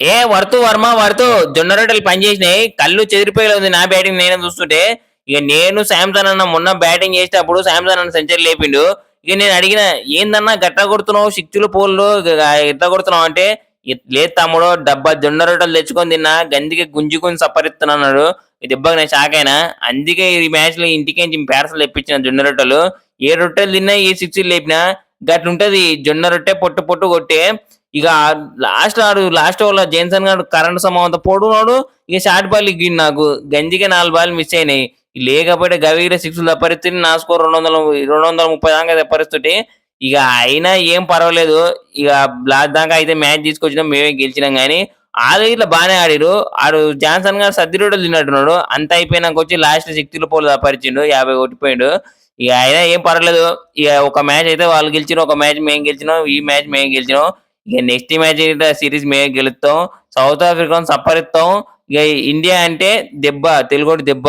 ఏ worth Varma worth జొన్న రొట్టెలు పని చేసినాయి. కళ్ళు చెదిరిపోయేది నా బ్యాటింగ్ నేను చూస్తుంటే. ఇక నేను శాంసన్ అన్న మొన్న బ్యాటింగ్ చేసేటప్పుడు శాంసన్ అన్న సెంచరీ లేపిండు. ఇక నేను అడిగిన ఏందన్నా గట్ట కొడుతున్నావు? సిక్స్లు పోల్లు ఎట్ట కొడుతున్నావు? అంటే లేదు తమ్ముడు డబ్బా జొన్న రొట్టెలు తెచ్చుకొని తిన్నా. గందికి గుంజుకొని సపరిస్తున్నాడు ఈ దెబ్బకి నేను షాక్ అయినా. అందుకే ఈ మ్యాచ్లో ఇంటికి పేరసలు తెప్పించిన జొన్న రొట్టెలు. ఏ రొట్టెలు తిన్నా ఏ సిక్స్ లేపినా గట్లుంటది. జొన్న రొట్టె పొట్టు పొట్టు కొట్టే. ఇక లాస్ట్ ఆడు లాస్ట్ ఓవర్ జేన్సన్ గారు కరెంట్ సమయంతో పొడునాడు ఇక షార్ట్ బాల్ ఇగ్గింది నాకు. గంజికి నాలుగు బాల్ మిస్ అయినాయి. లేకపోతే గవీర సిక్స్ తప్పరిస్తే నా స్కోర్ రెండు వందల రెండు వందల ముప్పై దాకా తప్పరిస్తుంటే ఇక అయినా ఏం పర్వాలేదు. ఇక లాస్ట్ దాకా అయితే మ్యాచ్ తీసుకొచ్చినాం మేమే గెలిచినాం కానీ ఆడు ఇట్లా బాగానే ఆడారు. ఆడు జాన్సన్ గారు సర్ది రోడ్లు తిన్నట్టున్నాడు. అంత అయిపోయినాక వచ్చి లాస్ట్ సిక్స్టీలో పోలు తప్పరిచిండు యాభై కొట్టిపోయిండు ఇక అయినా ఏం పర్వాలేదు. ఇక ఒక మ్యాచ్ అయితే వాళ్ళు గెలిచినాం ఒక మ్యాచ్ మేము గెలిచినాం ఈ మ్యాచ్ మేము గెలిచినాం. ఇక నెక్స్ట్ మ్యాచ్ సిరీస్ మేము గెలుస్తాం సౌత్ ఆఫ్రికాను సప్పరిస్తాం ఇక ఇండియా అంటే దెబ్బ తెలుగు దెబ్బ.